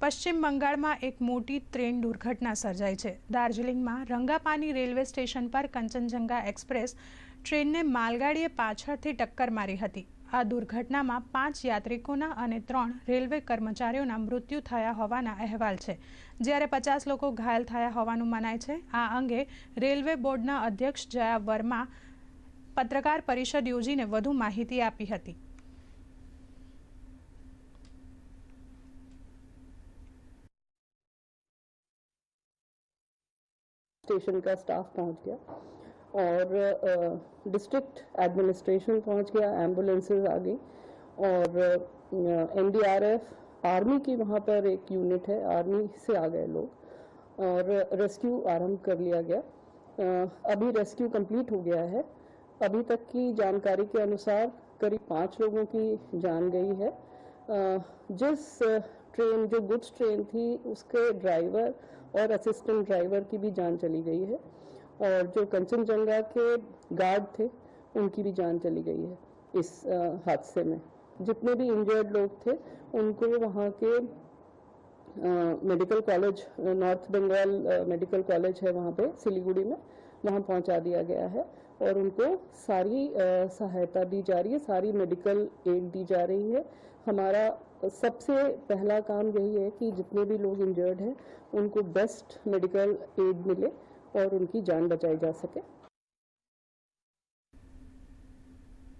પશ્ચિમ બંગાળમાં એક મોટી ટ્રેન દુર્ઘટના સર્જાઈ છે. દાર્જિલિંગમાં રંગાપાની રેલવે સ્ટેશન પર કંચનજંગા એક્સપ્રેસ ટ્રેનને માલગાડીએ પાછળથી ટક્કર મારી હતી. આ દુર્ઘટનામાં પાંચ યાત્રિકોના અને ત્રણ રેલવે કર્મચારીઓના મૃત્યુ થયા હોવાના અહેવાલ છે. જ્યારે પચાસ લોકો ઘાયલ થયા હોવાનું મનાય છે, આ અંગે રેલવે બોર્ડના અધ્યક્ષ જયા વર્મા પત્રકાર પરિષદ યોજીને વધુ માહિતી આપી હતી. स्टेशन का स्टाफ पहुँच गया। और डिस्ट्रिक्ट एडमिनिस्ट्रेशन पहुँच गया एम्बुलेंसेज आ गई। और एनडीआरएफ आर्मी की वहाँ पर एक यूनिट है आर्मी से आ गए लोग। और रेस्क्यू आरंभ कर लिया गया। अभी रेस्क्यू कंप्लीट हो गया है। अभी तक की जानकारी के अनुसार करीब पाँच लोगों की जान गई है। जिस ट्रेन जो गुड्स ट्रेन थी, उसके ड्राइवर और असिस्टेंट ड्राइवर की भी जान चली गई है। और जो कंचनजंगा के गार्ड थे, उनकी भी जान चली गई है इस हादसे में। जितने भी इंजर्ड लोग थे, उनको वहाँ के medical college north Bengal medical college है वहाँ पे, सिलीगुड़ी में। वहाँ पहुँचा दिया गया है और उनको सारी सहायता दी जा रही है, सारी मेडिकल एड दी जा रही है। हमारा सबसे पहला काम यही है कि जितने भी लोग इंजर्ड हैं, उनको बेस्ट मेडिकल एड मिले और उनकी जान बचाई जा सके।